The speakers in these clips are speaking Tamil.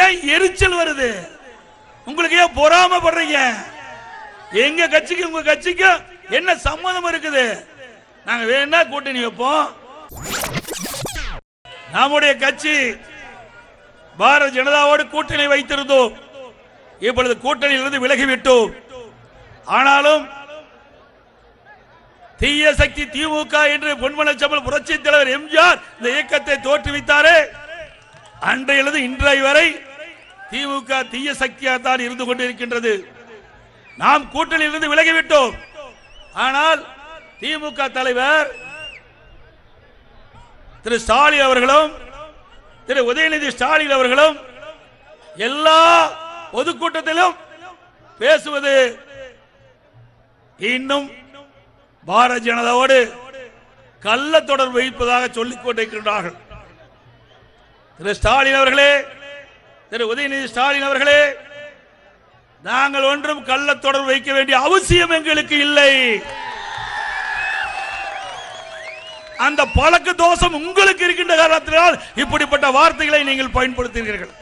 ஏன் எரிச்சல் வருது? உங்களுக்கு ஏன் பொறாமப்படுறீங்க? எங்க கட்சிக்கு உங்க கட்சிக்கு என்ன சம்மதம் இருக்குது? நாங்க வேணா கூட்டணி வைப்போம். நம்முடைய கட்சி பாரத ஜனதாவோடு கூட்டணி வைத்திருந்தோம். இப்பொழுது கூட்டணியிலிருந்து விலகிவிட்டோம். ஆனாலும் தீய சக்தி திமுக என்று பொன்மனச்சம்பல் புரட்சி தலைவர் எம்ஜிஆர் இந்த இயக்கத்தை தோற்றுவித்தாரே. அன்றையிலிருந்து இன்றைய வரை திமுக தீய சக்தியாகத்தான் இருந்து கொண்டிருக்கின்றது. நாம் கூட்டணியிலிருந்து விலகிவிட்டோம். ஆனால் திமுக தலைவர் திரு ஸ்டாலின் அவர்களும் திரு உதயநிதி ஸ்டாலின் அவர்களும் எல்லா பொதுக்கூட்டத்திலும் பேசுவது இன்னும் பாரதிய ஜனதாவோடு கள்ள தொடர்பு வைப்பதாக சொல்லிக் கொண்டிருக்கின்றார்கள். திரு ஸ்டாலின் அவர்களே திரு உதயநிதி ஸ்டாலின் அவர்களே நாங்கள் ஒன்றும் கள்ள தொடர்பு வைக்க வேண்டிய அவசியம் எங்களுக்கு இல்லை. அந்த பழக்க தோஷம் உங்களுக்கு இருக்கின்ற காரணத்தினால் இப்படிப்பட்ட வார்த்தைகளை நீங்கள் பயன்படுத்துகிறீர்கள்.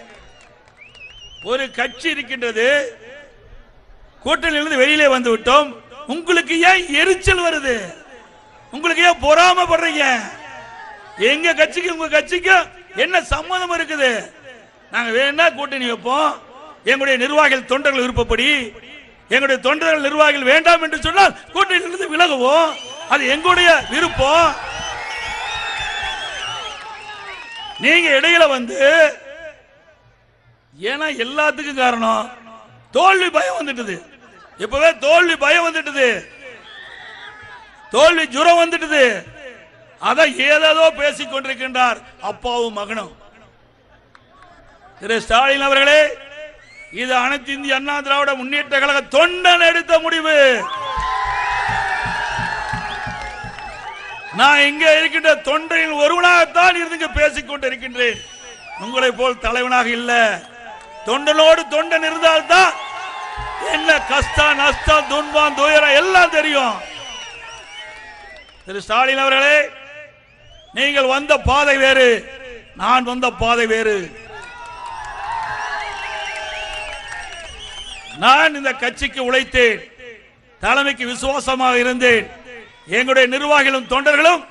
ஒரு கட்சி இருக்கின்றது கூட்டணியிலிருந்து வெளியிலே வந்து விட்டோம் உங்களுக்கு ஏன் எரிச்சல் வருது? உங்களுக்கு ஏன் பொறாமப்படுறீங்க? எங்க கட்சிக்கு உங்க கட்சிக்கு என்ன சம்மதம் இருக்குது? நாங்கள் வேணா கூட்டணி வைப்போம். எங்களுடைய நிர்வாகிகள் தொண்டர்கள் விருப்பப்படி எங்களுடைய தொண்டர்கள் நிர்வாகிகள் வேண்டாம் என்று சொன்னால் கூட்டணியிலிருந்து விலகுவோம். அது எங்களுடைய விருப்பம். நீங்க இடையில வந்து ஏன்னா எல்லாத்துக்கும் காரணம் தோல்வி பயம் வந்துட்டது. இப்பவே தோல்வி பயம் வந்துட்டது. தோல்வி ஜுரம் வந்துட்டது. அதை ஏதேதோ பேசிக் கொண்டிருக்கின்றார் அப்பாவும் மகனும். திரு ஸ்டாலின் அவர்களே இது அனைத்து இந்திய அண்ணா திராவிட முன்னேற்ற கழக தொண்டன் எடுத்த முடிவு. நான் இங்க இருக்கின்ற தொண்டையில் ஒருவனாகத்தான் இருந்து இங்க கொண்டு இருக்கின்றேன் உங்களை போல் தலைவனாக இல்ல. தொண்டனோடு தொண்டன் இருந்தால்தான் என்ன கஷ்டம் நஷ்டம் துன்பம் துயரம் எல்லாம் தெரியும். திரு ஸ்டாலின் அவர்களே நீங்கள் வந்த பாதை வேறு நான் வந்த பாதை வேறு. நான் இந்த கட்சிக்கு உழைத்தேன். தலைமைக்கு விசுவாசமாக இருந்தேன். எங்களுடைய நிர்வாகிகளும் தொண்டர்களும்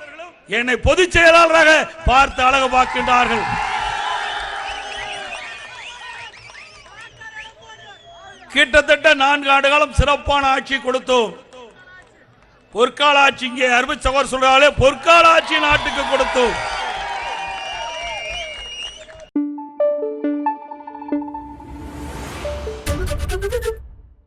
என்னை பொதுச் செயலாளராக பார்த்து அழகு பார்க்கின்றார்கள் கிட்டத்தட்ட நான்கு ஆண்டு காலம் சிறப்பான ஆட்சி கொடுத்தோம். பொற்கால ஆட்சி இங்கே அருமை சகோதரர் சொல்றாலே பொற்கால ஆட்சி நாட்டுக்கு கொடுத்தோம்.